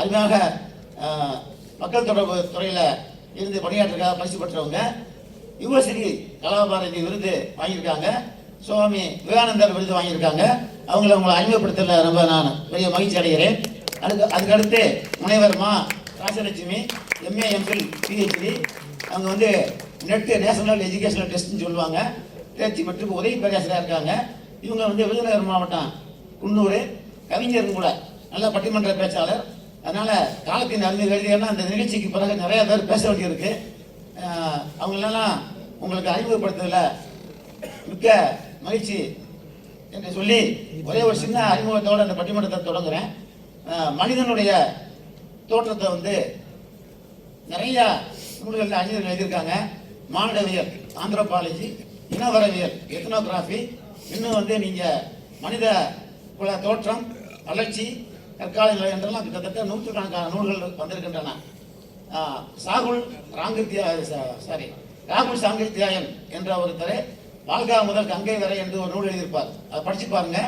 அதுக்காக மக்கள் தொடர்பு துறையில் இருந்து பணியாற்றுக்காக பரிசு பெற்றவங்க யுவஸ்ரீ கலாபாரதி விருது வாங்கியிருக்காங்க. சுவாமி விவேகானந்தர் விருது வாங்கியிருக்காங்க. அவங்கள உங்களை அறிமுகப்படுத்தல ரொம்ப நான் பெரிய மகிழ்ச்சி அடைகிறேன். அதுக்கு அதுக்கடுத்து முனைவர் மா ராசலட்சுமி எம்ஏ எம்ஃபில் பிஹெச்டி அவங்க வந்து நெட்டு நேஷனல் எஜுகேஷனல் டெஸ்ட்னு சொல்லுவாங்க. தேர்ச்சி பெற்று உதவி பேராசிரியராக இருக்காங்க. இவங்க வந்து விருதுநகர் மாவட்டம் குன்னூர். கவிஞரும் கூட நல்ல பட்டிமன்ற பேச்சாளர். அதனால் காலத்தின் அருமை எழுதியன்னா அந்த நிகழ்ச்சிக்கு பிறகு நிறைய பேர் பேச வேண்டியிருக்கு. அவங்களெல்லாம் உங்களுக்கு அறிமுகப்படுத்துறதுல மிக்க மகிழ்ச்சி என்று சொல்லி ஒரே ஒரு சின்ன அறிமுகத்தோடு அந்த பட்டிமன்றத்தை தொடங்குகிறேன் மனிதனுடைய தோற்றத்தை வந்து நிறையா நூல்களில் அறிஞர்கள் எழுதியிருக்காங்க. மானிடவியல் ஆந்திரோபாலஜி இனவரவியல் எத்னோகிராஃபி இன்னும் வந்து நீங்கள் மனித குல தோற்றம் வளர்ச்சி கற்கால நிலை என்றெல்லாம் கிட்டத்தட்ட நூற்றுக்கணக்கான நூல்கள் வந்திருக்கின்றன. சாகுல் ராங்கித்யா சாரி ராகுல் சாங்கித்யாயன் என்ற ஒருத்தர் வாழ்கா முதல் கங்கை வரை என்று ஒரு நூல் எழுதியிருப்பார். அதை படிச்சு பாருங்க.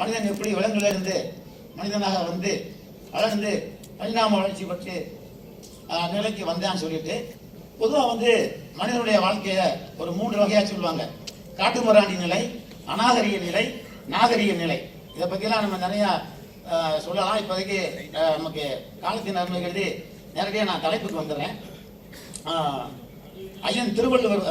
மனிதன் எப்படி விலங்குலேருந்து மனிதனாக வந்து வளர்ந்து பரிணாம வளர்ச்சி பெற்று நிலைக்கு வந்தான்னு சொல்லிட்டு பொதுவாக வந்து மனிதனுடைய வாழ்க்கையை ஒரு மூன்று வகையாக சொல்லுவாங்க. காட்டுமராண்டி நிலை அநாகரிக நிலை நாகரிக நிலை. இதை பற்றிலாம் நம்ம நிறையா சொல்லலாம் இப்போதைக்கு நமக்கு காலத்தின் அருமை கருதி நேரடியாக நான் தலைப்புக்கு வந்துடுறேன். ஐயன் திருவள்ளுவர்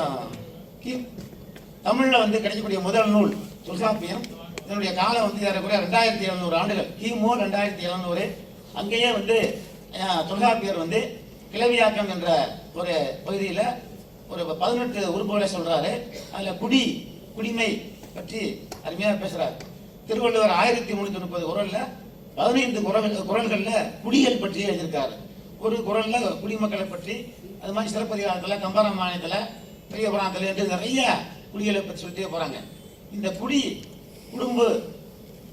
தமிழில் கி- வந்து கிடைக்கக்கூடிய முதல் நூல் தொல்காப்பியம் இதனுடைய காலம் வந்து ஏறக்குறைய ரெண்டாயிரத்தி எழுநூறு ஆண்டுகள். கிமு ரெண்டாயிரத்தி எழுநூறு. அங்கேயே வந்து தொல்காப்பியர் வந்து கிளவியாக்கம் என்ற ஒரு பகுதியில் ஒரு பதினெட்டு உறுப்புகளை சொல்கிறாரு அதில் குடி குடிமை பற்றி அருமையாக பேசுகிறார் திருவள்ளுவர் ஆயிரத்தி முந்நூற்றி முப்பது குரலில் பதினைந்து குரல் குரல்களில் குடிகள் பற்றி எழுதியிருக்காரு. ஒரு குரலில் குடிமக்களை பற்றி அது மாதிரி சிறப்பதிகாரத்துல மாநிலத்தில் பெரிய புராணத்தில் என்று நிறைய குடிகளை பற்றி சொல்லிட்டே போகிறாங்க இந்த குடி குடும்பு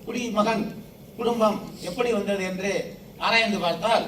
குடிமகன் குடும்பம் எப்படி வந்தது என்று ஆராய்ந்து பார்த்தால்